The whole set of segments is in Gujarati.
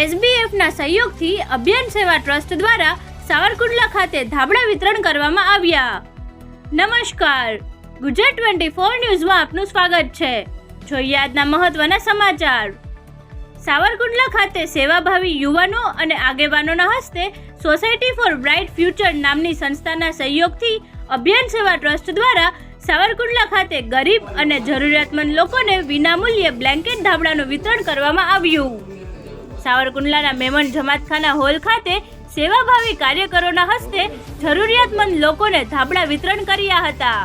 એસબીએફના સહયોગથી અભિયાન સેવા ટ્રસ્ટ દ્વારા સાવરકુંડલા ખાતે ધાબળા વિતરણ કરવામાં આવ્યા. નમસ્કાર. ગુજરાત ટ્વેન્ટી ફોર ન્યૂઝમાં આપનું સ્વાગત છે. જોઈએ આજના મહત્વના સમાચાર. સાવરકુંડલા ખાતે સેવાભાવી યુવાનો અને આગેવાનોના હસ્તે સોસાયટી ફોર બ્રાઇટ ફ્યુચર નામની સંસ્થાના સહયોગથી અભિયાન સેવા ટ્રસ્ટ દ્વારા સાવરકુંડલા ખાતે ગરીબ અને જરૂરિયાતમંદ લોકોને વિનામૂલ્યે બ્લેન્કેટ ધાબળાનું વિતરણ કરવામાં આવ્યું. સાવરકુંડલાના મેમન જમાતખાના હોલ ખાતે સેવાભાવી કાર્યકરોના હસ્તે જરૂરિયાતમંદ લોકોને ધાબળા વિતરણ કર્યા હતા.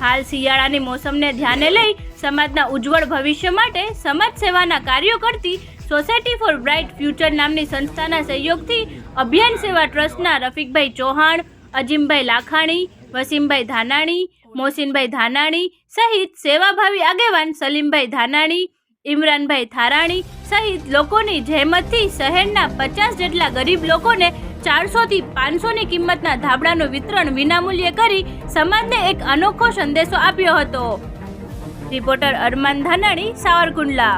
હાલ શિયાળાની મોસમને ધ્યાને લઈ સમાજના ઉજ્જવળ ભવિષ્ય માટે સમાજ સેવાના કાર્યો કરતી સોસાયટી ફોર બ્રાઇટ ફ્યુચર નામની સંસ્થાના સહયોગથી અભિયાન સેવા ટ્રસ્ટના રફીકભાઈ ચૌહાણ, અજીમભાઈ લાખાણી, વસીમભાઈ ધાનાણી મોહસિનભાઈ ધાનાણી સહિત સેવાભાવી આગેવાન સલીમભાઈ ધાનાણી ઇમરાનભાઈ થારાણી સહિત લોકોની જહેમતથી શહેરના પચાસ જેટલા ગરીબ લોકોને ચારસોથી પાંચસોની કિંમતના ધાબળાનું વિતરણ વિનામૂલ્યે કરી સમાજને એક અનોખો સંદેશો આપ્યો હતો. રિપોર્ટર અરમાન ધાનાણી, સાવરકુંડલા.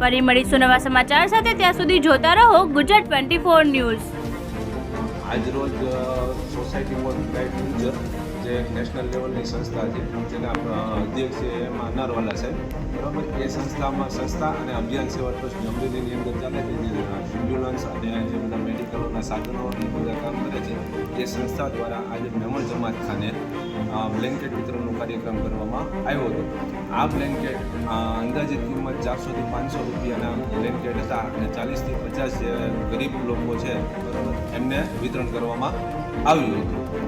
ફરી મળીશું નવા સમાચાર સાથે, ત્યાં સુધી જોતા રહો ગુજરાત ટ્વેન્ટી ફોર ન્યૂઝ. આજરોજ સોસાયટી જે એક નેશનલ લેવલની સંસ્થા છે, જેના અધ્યક્ષ છે એમાં અનારવાલા સાહેબ. બરાબર? એ સંસ્થામાં સંસ્થા અને અભિયાન સેવા ટ્રસ્ટ અમરેલીની અંદર ચાલે છે, જે એમ્બ્યુલન્સ અને જે બધા મેડિકલોના સાધનો અને બધા કામ કરે છે. એ સંસ્થા દ્વારા આજે મેમણ જમાત ખાને બ્લેન્કેટ વિતરણનો કાર્યક્રમ કરવામાં આવ્યો હતો. આ બ્લેન્કેટ અંદાજિત કિંમત ચારસોથી પાંચસો રૂપિયાના બ્લેન્કેટ હતા અને ચાલીસથી પચાસ જે ગરીબ લોકો છે, બરાબર, એમને વિતરણ કરવામાં આવ્યું હતું.